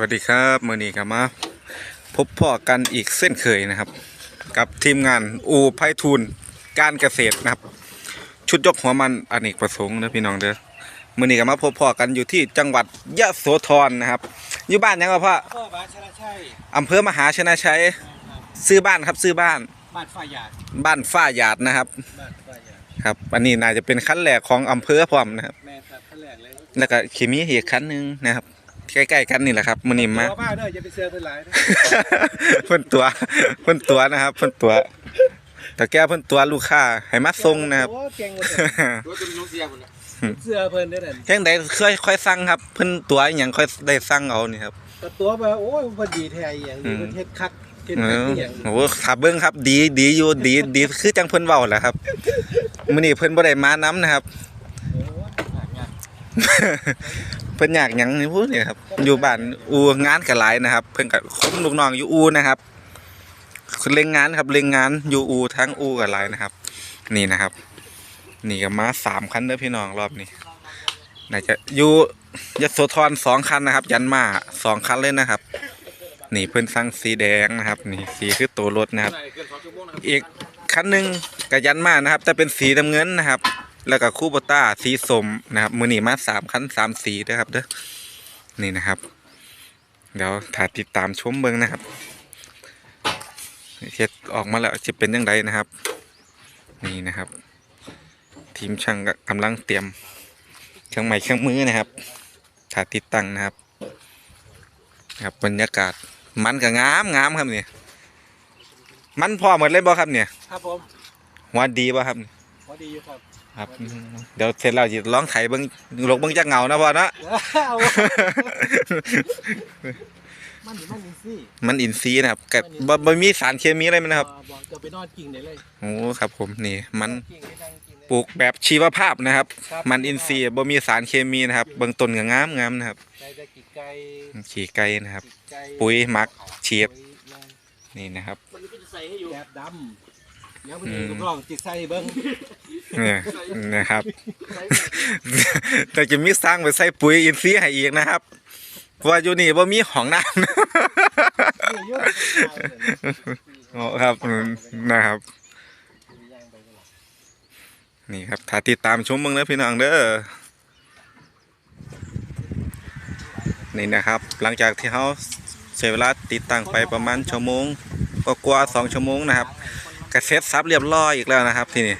วัสดีครับมือนี้กับมาพบพ่อกันอีกเส้นเคยนะครับ กับทีมงานอูไพฑูรย์การเกษตรนะครับ ชุดยกหัวมันอเนกประสงค์นะพี่น้องเด้อมือนี้กับมาพบพ่อกันอยู่ที่จังหวัดยะโสธรนะครับ อยู่บ้านยังไงพ่อพ่อบาชนะชัยอำเภอมหาชนะชัยซื้อบ้านครับซื้อบ้าน บ้านฝ่ายหยาดบ้านฝ้าหยาดนะครับบ้านฝ่ายหยาดครับอันนี้น่าจะเป็นขั้นแรกของอำเภอพร้อมนะครับแม่ครับขั้นแรกเลยแล้วก็ขีมีอีกขั้นหนึงนะครับ ใกล้ๆกันนี่แหละครับมือนี้มาตัวบ้าเด้ออย่าไปเสือเพิ่นหลายนะเพิ่นตัวเพิ่นตัวนะครับเพิ่นตัวแต่แก้เพิ่นตัวลูกค้าให้มาส่งนะครับ โอ้เก่งหมดเลยตัวจนน้องเสียคนเสือเพิ่นได้อนั่นแค่งใดเคยค่อยสั่งครับ เพิ่นตัวอหยังค่อยได้สั่งเอานี่ครับ แต่ตัวมาโอ้ยมันดีแท้อหย่างอืนี้มมันเฮ็ดคักเฮ็ดเอคักออหย่างโอ้โหถ้าเบิ่งครับ ดีดีอยู่ดีดีคือจังเพิ่นเว้าแหละครับมื้อนี้เพิ่นบ่ได้มานํนะครับ โอ้ยหางาน เพิ่นอยากหยังนี่พูดเนี่ยครับ อยู่บ้านอูงานก็หลายนะครับ เพิ่นก็คุมลูกน้องอยู่อูนะครับเล็งงานครับเล็งงานอยู่อูทั้งอูก็หลายนะครับ นี่นะครับ นี่ก็มาสามคันเด้อพี่น้องรอบนี้น่าจะอยู่ยโสธรสองคันนะครับ ยันมาสองคันเลยนะครับ นี่เพิ่นสั่งสีแดงนะครับ นี่สีคือตัวรถนะครับเกิน2ชั่วโมงนะครับอีกคันหนึ่งกับยันมานะครับ แต่เป็นสีน้ำเงินนะครับ แล้วก็คู่โบต้าสีสมนะครับ มือหนีมาสามคันสามสีด้วยครับเด้อนี่นะครับ เดี๋ยวถ้าติดตามชมเบิ้งนะครับเฮ็ดออกมาแล้วจะเป็นยังไงนะครับ นี่นะครับ ทีมช่างก็กำลังเตรียมเครื่องไม้เครื่องมือนะครับถ้าติดตั้งนะครับนะครับบรรยากาศมันก็งามงามครับเนี่ยมันพอหมดเลยบ่ครับเนี่ย ครับผมหัวดีบ่ครับพอดีอยู่ครับ ครับเดี๋ยวเสร็จแล้วจะร้องไถเบิ่งลกเบิ่งจักเหงานะพ่อเนาะเอามันนี่มันนี่สิมันอินทรีย์นะครับกับบ่บ่มีสารเคมีอะไรมันนะครับบอกจะไปนอนกิ่งได้เลยโอ้ครับผมนี่มันกิ่งไปนั่งกิ่งได้ปลูกแบบชีวภาพนะครับครับ มันอินทรีย์บ่มีสารเคมีนะครับเบื้องต้นก็งามงามนะครับได้ได้กี่ไก่ขี่ไก่นะครับกี่ไก่ปุ๋ยหมักฉีดปุ๋ยนั่นนี่นะครับมันก็จะใส่ให้อยู่แบบดำ เดี๋ยวมันอืจะมลูกน้องจิกใส่เบิ้งเนี่ยนะครับ แต่จะมีสร้างไปใส่ปุ๋ยอินทรีย์ให้อีกนะครับเพราะว่าอยู่นี่บ่มีห้องน้ำนี่เยอะอ๋อครับอืมนะครับ นี่ครับถ้าติดตามชมเมืองเด้อพี่น้องเด้อนี่นะครับ หลังจากที่เขาใช้เวลาติดตั้งไปประมาณชั่วโมงก็กว่าๆสองชั่วโมงนะครับ กระเซ็ตซับเรียบร้อยอีกแล้วนะครับที่นี่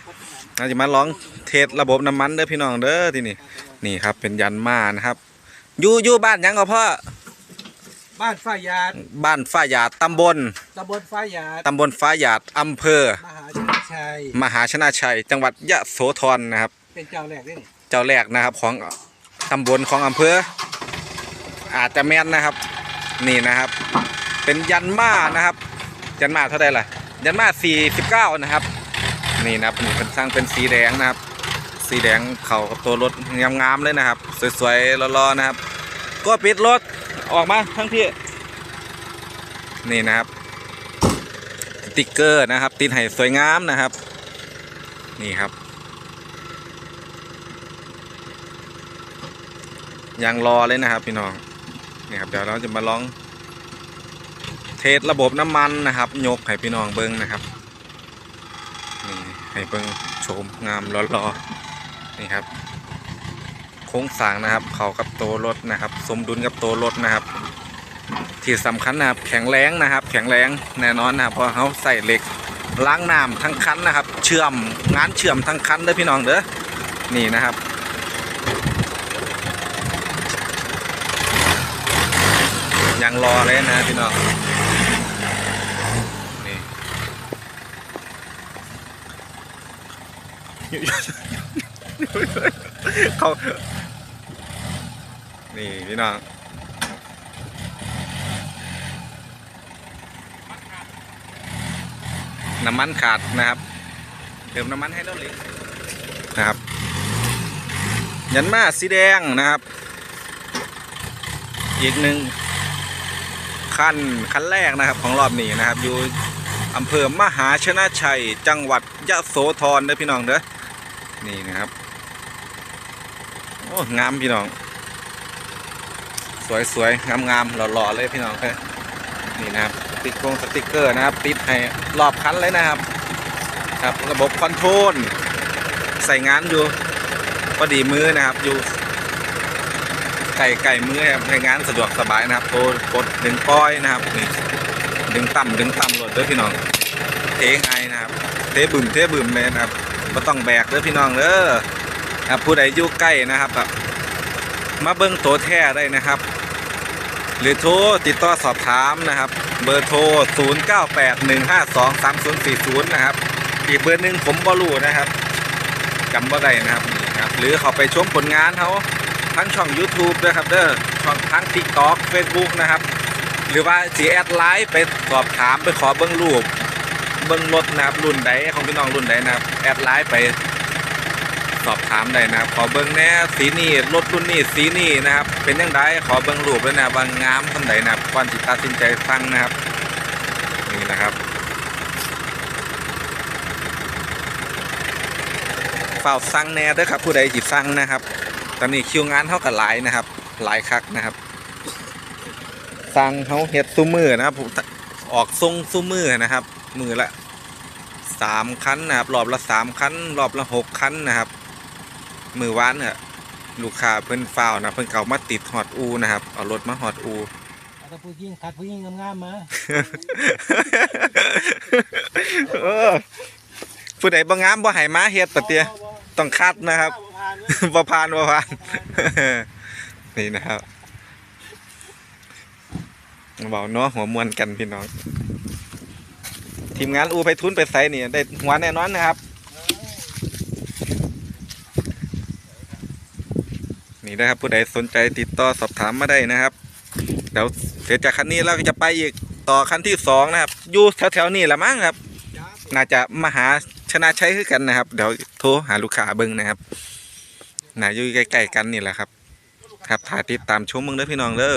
เราจะมาลองเทสระบบน้ำมันเด้อพี่น้องเด้อที่นี่นี่ครับเป็นยันมานะครับอยู่อยู่บ้านหยังก็พ่อบ้านฝ้ายาดบ้านฝ้าหยาดตำบลตำบลฝ้ายาดตำบลฟ้าหยาดอำเภอ มหาชนชัย มหาชนะชัย จังหวัดยะโสธรนะครับ เป็นเจ้าแรกด้วยนี่เจ้าแรกนะครับของตำบลของอำเภอ อาจจะแม่นนะครับ นี่นะครับ เป็นยันมานะครับ ยันมาเท่าไหร่ล่ะ ยันมาก49นะครับ นี่นะครับนี่เป็นสร้างเป็นสีแดงนะครับ สีแดงเข่ากับตัวรถงามๆเลยนะครับ สวยๆรอๆนะครับ ก็ปิดรถออกมาทั้งพี่นี่นะครับติ๊กเกอร์นะครับ ติดให้สวยงามนะครับ นี่ครับยังรอเลยนะครับพี่น้องนี่ครับเดี๋ยวเราจะมาลอง สระบบน้ำมันนะครับ ยกให้พี่น้องเบิ้งนะครับนี่ให้เบิ้งโฉมงามรอๆนี่ครับ โค้งสางนะครับ เขากับตัวรถนะครับ สมดุลกับตัวรถนะครับ ที่สำคัญนะครับแข็งแรงนะครับ แข็งแรงแน่นอนนะครับเพราะเขาใส่เหล็กล้างน้ำทั้งคันนะครับ เชื่อมงานเชื่อมทั้งคันเด้อพี่น้องเด้อนี่นะครับยังรอเลยนะพี่น้อง เขานี่พี่น้องน้ำมันขาดนะครับ เติมน้ำมันให้แล้วเลยนะครับ ยันมาสีแดงนะครับ อีกหนึ่งขั้นขั้นแรกนะครับของรอบนี้นะครับ อยู่อำเภอมหาชนะชัย จังหวัดยะโสธรเด้อพี่น้องเด้อ นี่นะครับ โอ้งามพี่น้อง สวยๆ งามๆหล่อๆเลยพี่น้องครับนี่นะครับติ๊กกงสติกเกอร์นะครับ ติดให้รอบคันเลยนะครับ ครับระบบคอนโทรลใส่งานอยู่พอดีมือนะครับอยู่ไก่ไก่มือครับในงานสะดวกสบายนะครับโตกดดึงป้อยนะครับนี่ดึงต่ำดึงต่ำหลดเด้อพี่น้องเทงไอนะครับ เทบึมเทบึมเลยนะครับ ก็ต้องแบกเด้อพี่น้องเด้อครับผู้ใดอยู่ใกล้นะครับแบบมาเบิ้งตัวแท้ได้นะครับ หรือโทรติดต่อสอบถามนะครับ เบอร์โทร 0981523040 นะครับ อีกเบอร์หนึ่งผมบ่รู้นะครับจำบ่ได้นะครับครับ หรือเขาไปชมผลงานเขาทั้งช่อง YouTube ด้วยครับเด้อช่องทั้ง TikTok Facebook นะครับ หรือว่าสีแอดไลน์ไปสอบถามไปขอเบิ้งรูป เบิ้งรถนะครับรุ่นใดของพี่น้องรุ่นใดนะครับแอดไลน์ไปสอบถามได้นะครับ ขอเบิ้งแน่สีนี่รถรุ่นนี้สีนี่นะครับ เป็นยังไงขอเบิ้งรูปด้วยนะบางงามทำไหนนะครับก่อนจิตตัดสินใจฟังนะครับ นี่นะครับเฝ้าสั่งแน่เด้อครับ ผู้ใดจิตสั่งนะครับ ตอนนี้คิวงานเท่ากับหลายนะครับ หลายคักนะครับสั่งเขาเฮ็ดซูมือนะครับผมออกทรงซูมือนะครับ มือละสามคันนะครับรอบละสามคันรอบละหกคันนะครับ มือวานเนี่ยลูกค้าเพิ่นฝ้าวนะเพิ่นเก่ามาติดฮอดอูนะครับเอารถมาฮอดอู เอาแต่ผู้หญิงคัดผู้หญิงงามๆมาเออผู้ใดบ่งามบ่ให้มาเฮ็ดปะเตียต้องคัดนะครับ บ่ผ่านบ่ผ่าน นี่นะครับเบาเนาะหัวมวนกันพี่น้อง ทีมงานอูไปทุนไปใส่นี่ได้หัวแน่นอนนะครับนี่นะครับผู้ใดสนใจติดต่อสอบถามมาได้นะครับเดี๋ยวเสร็จจากคันนี้เราก็จะไปอีกต่อคันที่สองนะครับอยู่แถวๆนี้แหละมั้งครับ น่าจะมาหาชนะชัยคือกันนะครับ เดี๋ยวโทรหาลูกค้าเบิ้งนะครับน่าอยู่ใกล้ๆกันนี่แหละครับ ครับถ่ายติดตามชมมึงเด้อพี่น้องเด้อ